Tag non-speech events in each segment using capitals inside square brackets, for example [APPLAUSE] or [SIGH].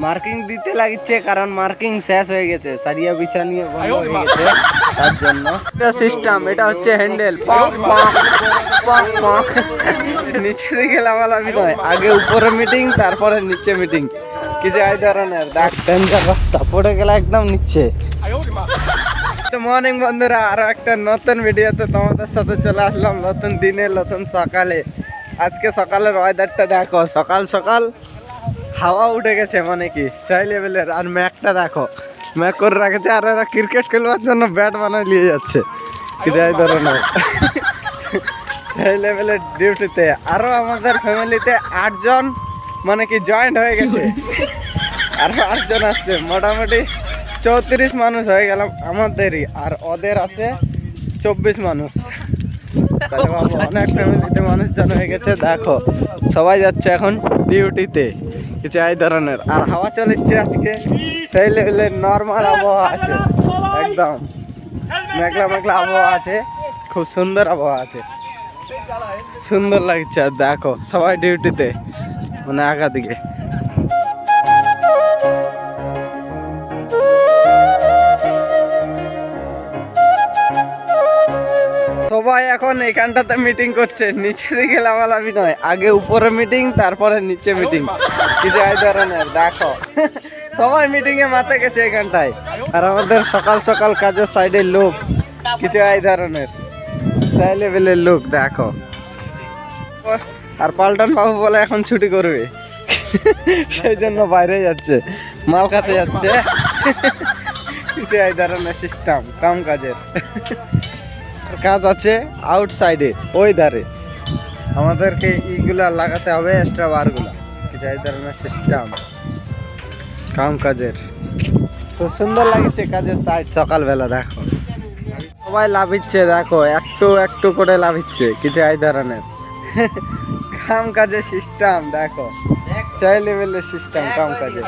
Marking দিতে লাগিচ্ছে কারণ marking শেষ হয়ে গেছে, সারিয়া বিছা নিয়ে বন্ধ হয়ে গেছে, তার জন্য। এটা সিস্টেম এটা হচ্ছে হ্যান্ডেল পক পক পক পক নিচে দিকে লাভালাভি নয়, আগে উপরে মিটিং তারপরে নিচে মিটিং কিছু এই ধরনের ডাক ডেঞ্জার রাস্তা পড়ে গেলে একদম নিচে। তো মর্নিং বন্ধুরা, আরও একটা নতুন ভিডিওতে তোমাদের সাথে চলে আসলাম, নতুন দিনে, নতুন সকালে। আজকে সকালের ওয়েদারটা দেখো, সকাল সকাল হাওয়া উঠে গেছে মানে কি? সেই লেভেলের আর ম্যাকটা দেখো। ম্যাক করে রাখেছে আর এরা ক্রিকেট খেলবার জন্য ব্যাট বানায় নিয়ে যাচ্ছে। কিন্তু এই না। সেই লেভেলের ডিউটিতে আরও আমাদের ফ্যামিলিতে আটজন মানে কি জয়েন্ট হয়ে গেছে। আরও আটজন আসছে। মোটামুটি চৌত্রিশ মানুষ হয়ে গেলাম আমাদেরই। আর ওদের আছে চব্বিশ মানুষ। তাহলে বাবা অনেক ফ্যামিলিতে মানুষজন হয়ে গেছে। দেখো সবাই যাচ্ছে এখন ডিউটিতে কিছু এই ধরনের। আর হাওয়া চলেছে আজকে। সেই লেভেলের নর্মাল আবহাওয়া আছে। একদম। মেঘলা মেঘলা আবহাওয়া আছে। খুব সুন্দর আবহাওয়া আছে। সুন্দর লাগছে। দেখো, সবাই ডিউটিতে মানে আগা দিকে সবাই এখন এখানটাতে মিটিং করছে। নিচে দিকে লাভালাভি নয়, আগে উপরে মিটিং তারপরে নিচে মিটিং কিছু এই ধরনের দেখো। সবাই মিটিং এ মাতে গেছে এখানটায় আর আমাদের সকাল সকাল কাজের সাইডে লোক, কিছু এই ধরনের সেই লেভেলের লোক, দেখো। আর পাল্টন বাবু বলে এখন ছুটি করবে। সেই জন্য বাইরে যাচ্ছে, মাল খাতে যাচ্ছে। কিছু এই ধরনের সিস্টেম কাম কাজের। কাজ আছে আউটসাইডে ওই ধারে। আমাদেরকে ইগুলা লাগাতে হবে এক্সট্রা বারগুলা। এই ধরনের সিস্টেম কাম কাজের। খুব সুন্দর লাগছে কাজের সাইড সকালবেলা, দেখো। সবাই লাভিচ্ছে দেখো, একটু একটু করে লাভিচ্ছে কিছু এই ধরনের। কাম কাজের সিস্টেম দেখো। সেই লেভেলের সিস্টেম কাম কাজের।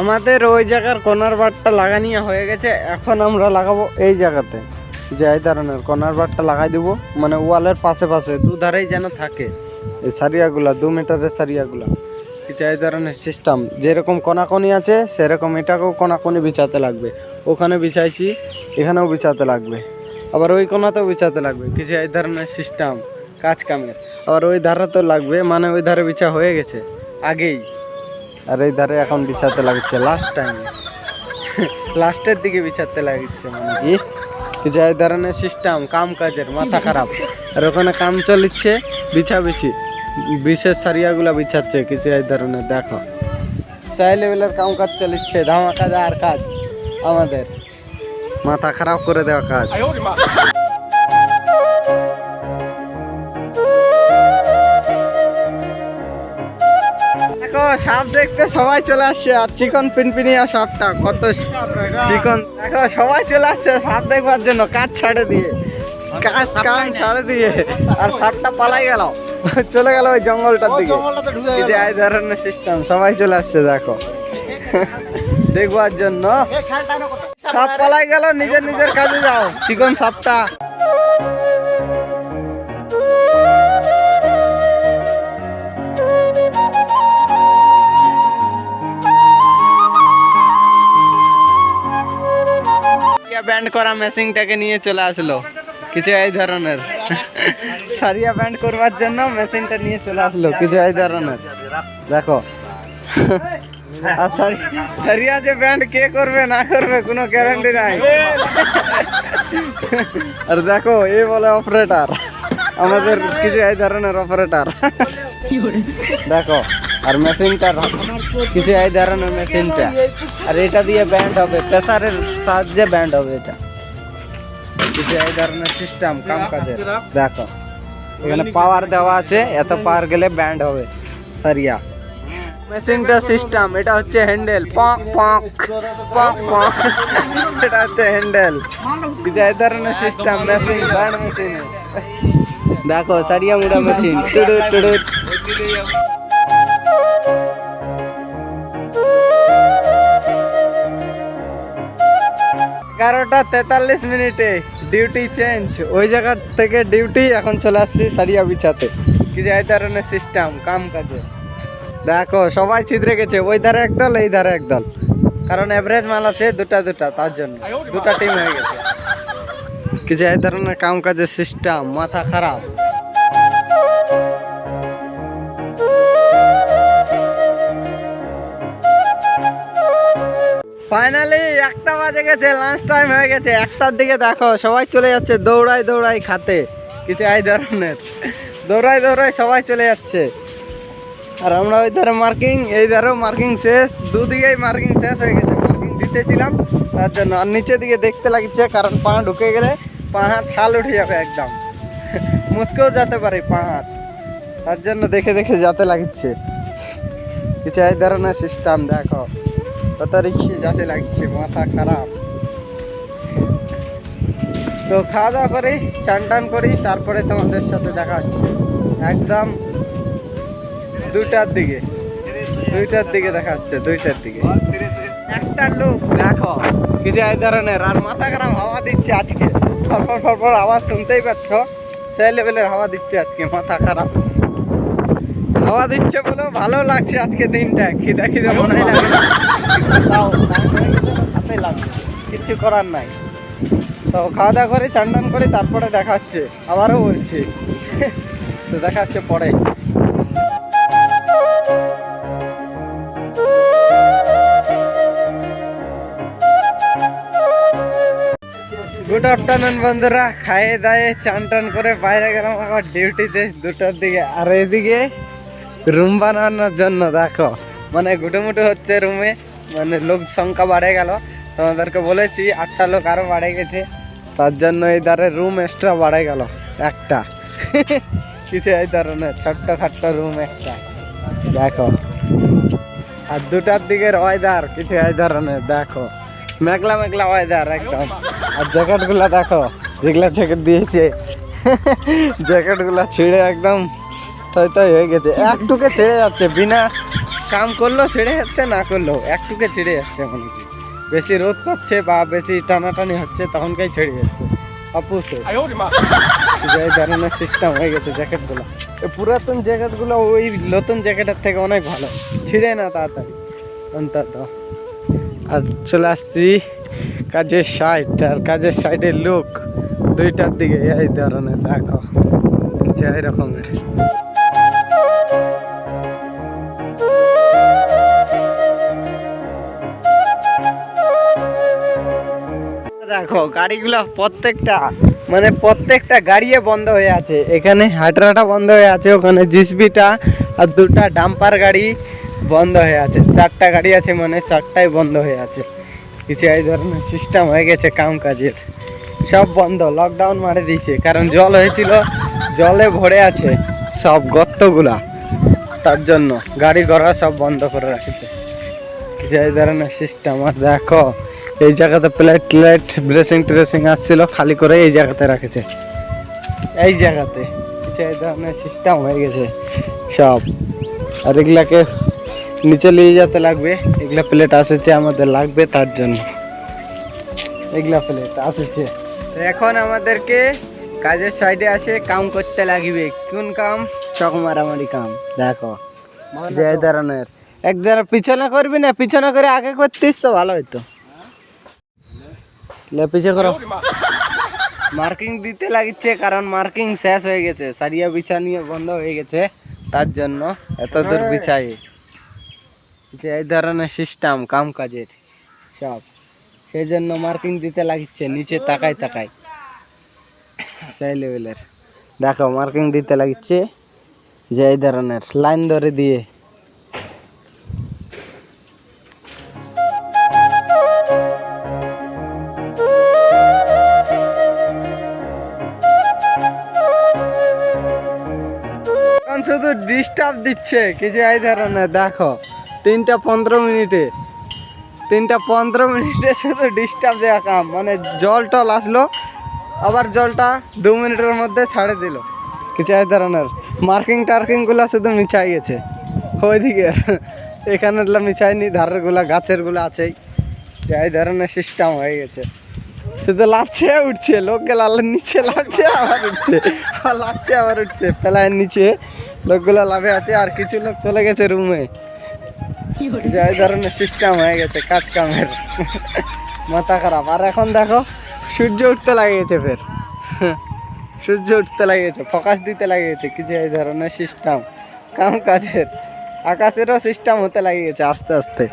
আমাদের ওই জায়গার কর্নার বারটা লাগানি হয়ে গেছে, এখন আমরা লাগাবো এই জায়গাতে। যে এই ধরনের কর্নার বারটা লাগাই দেবো মানে ওয়ালের পাশে পাশে দুধারেই যেন থাকে। এই সারিয়াগুলা, দু মিটারের সারিয়াগুলা। কিছু এই ধরনের সিস্টেম যেরকম কোনাকনি আছে, সেরকম এটাকেও কোনাকনি বিছাতে লাগবে। ওখানে বিছাইছি, এখানেও বিছাতে লাগবে। আবার ওই কোনাতেও বিছাতে লাগবে কিছু এই ধরনের সিস্টেম কাজ কামের। আবার ওই ধারে তো লাগবে মানে ওই ধারে বিছা হয়ে গেছে, আগেই। আর এই ধারে এখন বিছাতে লাগছে লাস্ট টাইম লাস্টের দিকে বিছাতে লাগছে মানে কি কিছু এই ধরনের সিস্টেম কাম কাজের, মাথা খারাপ। আর ওখানে কাম চলিচ্ছে বিছা বিছি বিশেষ সারিয়াগুলা বিছাচ্ছে, কিছু এই ধরনের দেখো। সেই লেভেলের কাম কাজ চলিচ্ছে ধামা ধামাকা আর কাজ আমাদের। মাথা খারাপ করে দেওয়া কাজ। সাপ দেখতে সবাই চলে আসছে আর চিকন পিনপিনিয়া সাপটা কত চিকন। দেখো সবাই চলে আসছে সাপ দেখবার জন্য কাজ ছাড়ে দিয়ে কাজ কাম ছাড়ে দিয়ে আর সাপটা পালাই গেল চলে গেল ওই জঙ্গলটার দিকে। এই ধরনের সিস্টেম সবাই চলে আসছে দেখো। দেখবার জন্য সাপ পালাই গেল নিজের নিজের কাজে যাও চিকন সাপটা। ব্যান্ড করা মেশিনটাকে নিয়ে চলে আসলো। কিছু এই ধরনের। সারিয়া ব্যান্ড করবার জন্য মেশিনটা নিয়ে চলে আসলো, কিছু এই ধরনের। দেখো। আর সারিয়া যে ব্যান্ড কে করবে, না করবে, কোনো গ্যারান্টি নাই। আর দেখো, এ বলে অপারেটর আমাদের কিছু এই ধরনের অপারেটর দেখো। আর মেশিনটা কিছু এই ধরনের মেশিনটা আর এটা দিয়ে ব্যান্ড হবে প্রেসারের সাহায্যে ব্যান্ড হবে এটা কিছু এই ধরনের সিস্টেম কাম কাজের দেখো এখানে পাওয়ার দেওয়া আছে এত পাওয়ার গেলে ব্যান্ড হবে সারিয়া মেশিনটা সিস্টেম এটা হচ্ছে হ্যান্ডেল পক পক পক পক এটা হচ্ছে হ্যান্ডেল কিছু এই ধরনের সিস্টেম মেশিন ব্যান্ড মেশিন দেখো সারিয়া মুড়া মেশিন টুডু টুডু এগারোটা তেতাল্লিশ মিনিটে ডিউটি চেঞ্জ। ওই জায়গা থেকে ডিউটি, এখন চলে আসছি সারিয়া বিছাতে। কি যে এই ধরনের সিস্টেম কাম কাজে। দেখো, সবাই ছিদ্রে গেছে, ওই ধারে একদল, এই ধারে একদল। কারণ অ্যাভারেজ মাল আছে দুটা দুটা, তার জন্য। দুটা টিম হয়ে গেছে। কি যে এই ধরনের কাম কাজের সিস্টেম মাথা খারাপ। ফাইনালি একটা বাজে গেছে লাঞ্চ টাইম হয়ে গেছে। একটার দিকে দেখো, সবাই চলে যাচ্ছে, দৌড়াই দৌড়াই খাতে কিছু এই ধরনের দৌড়াই দৌড়াই সবাই চলে যাচ্ছে। আর আমরা ওই ধারে মার্কিং এই ধারেও মার্কিং শেষ। দুদিকেই মার্কিং শেষ হয়ে গেছে। মার্কিং দিতেছিলাম, তার জন্য। আর নিচের দিকে দেখতে লাগছে, কারণ পা ঢুকে গেলে পা হাত ছাল উঠে যাবে একদম। [LAUGHS] মুচকেও যেতে পারে পা হাত তার জন্য দেখে দেখে যেতে লাগছে। কিছু এই ধরনের সিস্টেম দেখো। যাতে লাগছে, মাথা খারাপ। তো খাওয়া দাওয়া করি, চান টান করি, তারপরে তোমাদের সাথে দেখা হচ্ছে। একদম দুইটার দিকে দুইটার দিকে দেখা যাচ্ছে দুইটার দিকে। একটা লোক, দেখো কিছু এই ধরনের, আর মাথা খারাপ হাওয়া দিচ্ছে আজকে। ফরফর ফরফর আওয়াজ শুনতেই পাচ্ছ, সেই লেভেলের হাওয়া দিচ্ছে আজকে, মাথা খারাপ। হাওয়া দিচ্ছে বলেও ভালো লাগছে আজকে দিনটা। খিদা খিদা মনে হয় লাগে না। তাও টাইম গেছে তো খাতেই লাগবে কিচ্ছু করার নাই। তো খাওয়া দাওয়া করে চান টান করে তারপরে দেখা হচ্ছে। আবারও বলছি। তো দেখা হচ্ছে পরে। গুড আফটারনুন বন্ধুরা। খাইয়ে দায়ে চান টান করে বাইরে গেলাম। আবার ডিউটিতে দুটোর দিকে। আর এদিকে রুম বানানোর জন্য, দেখো। মানে গুটোমুটো হচ্ছে রুমে মানে লোক সংখ্যা বাড়ে গেল। তোমাদেরকে বলেছি, আটটা লোক আরও বাড়ে গেছে। তার জন্য এই ধারে রুম এক্সট্রা বাড়ে গেল, একটা। [LAUGHS] কিছু এই ধরনের, ছোট্ট খাট্ট রুম একটা। দেখো। আর দুটার দিকের ওয়েদার কিছু এই ধরনের, দেখো। মেঘলা মেঘলা ওয়েদার একদম। আর জ্যাকেটগুলা দেখো, যেগুলা জ্যাকেট দিয়েছে। [LAUGHS] জ্যাকেটগুলা ছিঁড়ে একদম তাই তাই হয়ে গেছে। একটুকে ছেড়ে যাচ্ছে বিনা কাম করলেও ছেড়ে যাচ্ছে না করলেও একটুকে ছেড়ে যাচ্ছে মনে কি বেশি রোদ পাচ্ছে বা বেশি টানাটানি হচ্ছে তখনকেই ছেড়ে যাচ্ছে। সিস্টেম হয়ে গেছে জ্যাকেটগুলো পুরাতন জ্যাকেটগুলো ওই নতুন জ্যাকেটের থেকে অনেক ভালো। ছিঁড়ে না তাড়াতাড়ি। অন্তত। আর চলে আসছি কাজের সাইড আর কাজের সাইডের লোক দুইটার দিকে। এই ধরনের দেখো। যে এই দেখো, গাড়িগুলো প্রত্যেকটা মানে প্রত্যেকটা গাড়িয়ে বন্ধ হয়ে আছে। এখানে হাটরাটা বন্ধ হয়ে আছে, ওখানে জিসবিটা আর দুটা ডাম্পার গাড়ি বন্ধ হয়ে আছে। চারটা গাড়ি আছে মানে চারটাই বন্ধ হয়ে আছে। কিছু এই ধরনের সিস্টেম হয়ে গেছে কাম কাজের সব বন্ধ লকডাউন মারে দিয়েছে। কারণ জল হয়েছিল, জলে ভরে আছে সব গর্তগুলা। তার জন্য গাড়ি ঘোড়া সব বন্ধ করে রাখেছে। কিছু এই ধরনের সিস্টেম আর দেখো। এই জায়গাতে প্লেট প্লেট ড্রেসিং ট্রেসিং আসছিল খালি করে এই জায়গাতে রাখেছে। এই জায়গাতে। এই ধরনের সিস্টেম হয়ে গেছে সব। আর এগুলাকে নিচে নিয়ে যেতে লাগবে। এগুলা প্লেট আসেছে আমাদের লাগবে তার জন্য। এগুলা প্লেট আসেছে। এখন আমাদেরকে কাজের সাইডে আসে কাম করতে লাগবে। কোন কাম? চক মারামারি কাম। দেখো যে ধরনের। এক দ্বারা পিছনে করবি না পিছনে করে আগে করতিস তো ভালো হইতো। লে পিছে করো। মার্কিং দিতে লাগছে কারণ মার্কিং শেষ হয়ে গেছে। সারিয়া বিছানিয়ে বন্ধ হয়ে গেছে। তার জন্য এত দূর বিছাই। যে এই ধরনের সিস্টেম কাম কাজের সব। সেই জন্য মার্কিং দিতে লাগছে নিচে তাকাই তাকাই সেই লেভেলের দেখো মার্কিং দিতে লাগছে যে এই ধরনের লাইন ধরে দিয়ে। ডিস্টার্ব দিচ্ছে, কিছু এই ধরনের, দেখো। তিনটা পনেরো মিনিটে। তিনটা পনেরো মিনিটে শুধু ডিস্টার্ব দেওয়া কাম মানে জল টল আসলো, আবার জলটা দু মিনিটের মধ্যে ছাড়ে দিল। কিছু এই ধরনের। মার্কিং টার্কিংগুলো শুধু মিছাই গেছে। ওইদিকে [LAUGHS] এখানেরগুলো মিছাইনি ধারেরগুলো গাছেরগুলো আছেই। এই ধরনের সিস্টেম হয়ে গেছে। শুধু লাফছে উঠছে লোক গেলে নিচে লাফছে আবার উঠছে। [LAUGHS] আবার লাফছে আবার উঠছে পেলায়ের নিচে। লোকগুলো লাভে আছে, আর কিছু লোক চলে গেছে রুমে যে এই ধরনের সিস্টেম হয়ে গেছে, কাজ কামের। মাথা খারাপ। আর এখন দেখো, সূর্য উঠতে লাগিয়েছে ফের। সূর্য উঠতে লাগিয়েছে, ফোকাস দিতে লাগিয়েছে কিছু এই ধরনের সিস্টেম কাম কাজের, আকাশেরও সিস্টেম হতে লাগিয়েছে আস্তে আস্তে।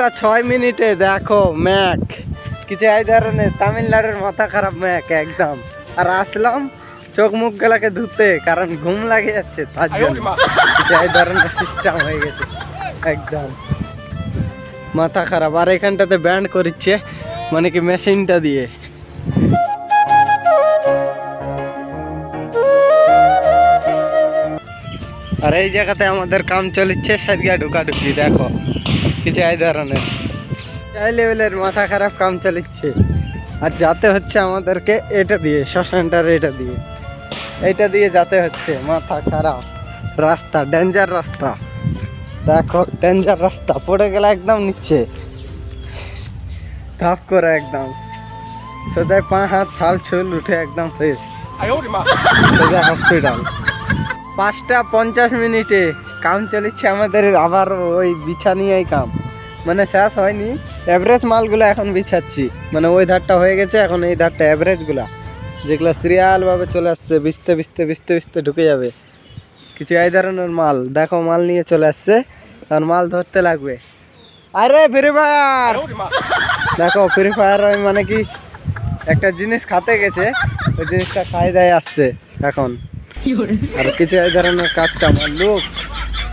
টা ছয় মিনিটে দেখো ম্যাক। কিছু এই ধরনের তামিলনাড়ুর মাথা খারাপ ম্যাক একদম। আর আসলাম চোখ মুখ গেলাকে ধুতে কারণ ঘুম লাগে যাচ্ছে তার জন্য। কিছু এই ধরনের সিস্টেম হয়ে গেছে। একদম। মাথা খারাপ। আর এখানটাতে ব্যান্ড করছে মানে কি মেশিনটা দিয়ে। আর এই জায়গাতে আমাদের কাম চলছে সারিয়া ঢুকাঢুকি দেখো। কিছু এই ধরনের। এই লেভেলের মাথা খারাপ কাম চলছে আর যাতে হচ্ছে আমাদেরকে এটা দিয়ে শ্মশানটার এটা দিয়ে। এইটা দিয়ে যাতে হচ্ছে মাথা খারাপ। রাস্তা ডেঞ্জার রাস্তা। দেখো ডেঞ্জার রাস্তা পড়ে গেলে একদম নিচ্ছে ধাপ করে একদম। সোজায় পা হাত ছাল ছুল উঠে একদম শেষ। সোজা হসপিটাল পাঁচটা পঞ্চাশ মিনিটে কাম চলেছে আমাদের আবার ওই বিছানিয়াই কাম। মানে শেষ হয়নি। অ্যাভারেজ মালগুলো এখন বিছাচ্ছি। মানে ওই ধারটা হয়ে গেছে, এখন এই ধারটা অ্যাভারেজগুলা যেগুলো সিরিয়ালভাবে চলে আসছে, বিছতে বিছতে বিছতে বিছতে ঢুকে যাবে। কিছু এই ধরনের মাল। দেখো, মাল নিয়ে চলে আসছে। কারণ মাল ধরতে লাগবে। আরে ফ্রি ফায়ার দেখো ফ্রি ফায়ার মানে কি একটা জিনিস খাতে গেছে। ওই জিনিসটা খাই দেয় আসছে এখন। আর কিছু এই ধরনের কাজ কাম। লোক,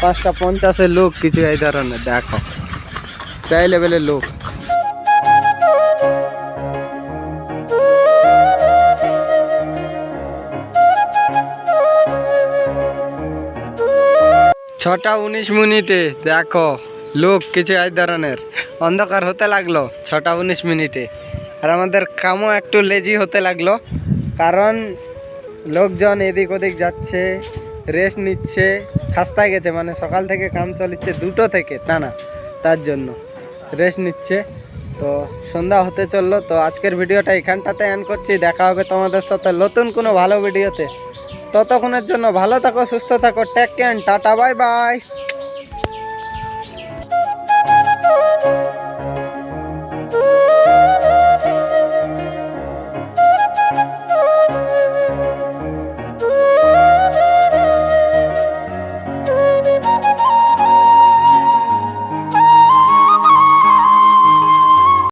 পাঁচটা পঞ্চাশের লোক কিছু এই ধরনের, দেখো। সেই লেভেলের লোক। ছটা উনিশ মিনিটে, দেখো, লোক কিছু এই ধরনের। অন্ধকার হতে লাগল ছটা উনিশ মিনিটে। আর আমাদের কামও একটু লেজি হতে লাগল। কারণ লোকজন এদিক ওদিক যাচ্ছে রেস্ট নিচ্ছে, খাস্তায় গেছে মানে সকাল থেকে কাম চলেছে দুটো থেকে টানা তার জন্য। রেস্ট নিচ্ছে, তো সন্ধ্যা হতে চলল, তো আজকের ভিডিওটা এখানটাতে অ্যান করছি। দেখা হবে তোমাদের সাথে নতুন কোনো ভালো ভিডিওতে। ততক্ষণের জন্য ভালো থাকো, সুস্থ থাকো টেক ক্যান টাটা বাই বাই